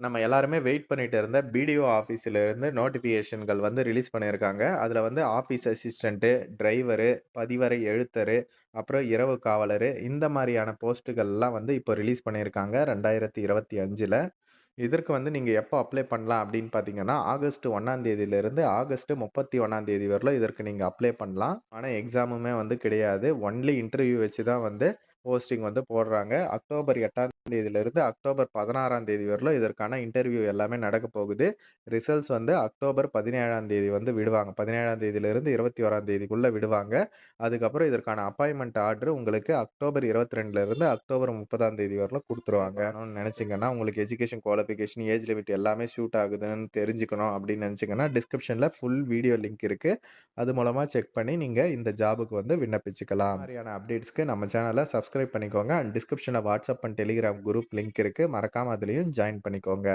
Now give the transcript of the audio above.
நம்ம எல்லாருமே வெயிட் பண்ணிட்டு இருந்த பிடிஓ ஆஃபீஸிலிருந்து நோட்டிஃபிகேஷன்கள் வந்து ரிலீஸ் பண்ணியிருக்காங்க. அதில் வந்து ஆஃபீஸ் அசிஸ்டன்ட்டு, டிரைவரு, பதிவறை எழுத்தரு, அப்புறம் இரவு காவலரு இந்த மாதிரியான போஸ்ட்டுகள்லாம் வந்து இப்போ ரிலீஸ் பண்ணியிருக்காங்க 2025ல. இதற்கு வந்து நீங்கள் எப்போ அப்ளை பண்ணலாம் அப்படின்னு பார்த்தீங்கன்னா, ஆகஸ்ட் 1ஆம் தேதியிலிருந்து ஆகஸ்ட் 31ஆம் தேதி வரலும் இதற்கு நீங்கள் அப்ளை பண்ணலாம். ஆனால் எக்ஸாமுமே வந்து கிடையாது. ஒன்லி இன்டர்வியூ வச்சு தான் வந்து போஸ்டிங் வந்து போடுறாங்க. அக்டோபர் எட்டாம் தேதியிலிருந்து அக்டோபர் 16ஆம் தேதி வரலும் இதற்கான இன்டர்வியூ எல்லாமே நடக்கப் போகுது. ரிசல்ட்ஸ் வந்து அக்டோபர் 17ஆம் தேதி வந்து விடுவாங்க. 17ஆம் தேதியிலிருந்து 21ஆம் தேதிக்குள்ள விடுவாங்க. அதுக்கப்புறம் இதற்கான அப்பாயின்மெண்ட் ஆர்டர் உங்களுக்கு அக்டோபர் 22லிருந்து அக்டோபர் 30ஆம் தேதி வரலும் கொடுத்துருவாங்க நினச்சிங்கன்னா உங்களுக்கு எஜுகேஷன் நோட்டிஃபிகேஷன் ஏஜ் லிமிட் எல்லாமே ஷூட் ஆகுதுன்னு தெரிஞ்சுக்கணும் அப்படின்னு நினச்சிங்கன்னா டிஸ்கிரிப்ஷனில் ஃபுல் வீடியோ லிங்க் இருக்குது அது மூலமாக செக் பண்ணி நீங்கள் இந்த ஜாபுக்கு வந்து விண்ணப்பிச்சுக்கலாம். மாதிரியான அப்டேட்ஸ்க்கு நம்ம சேனலை சப்ஸ்கிரைப் பண்ணிக்கோங்க. அண்ட் டிஸ்கிரிப்ஷனில் WhatsApp and Telegram group link இருக்குது மறக்காமல் அதுலேயும் ஜாயின் பண்ணிக்கோங்க.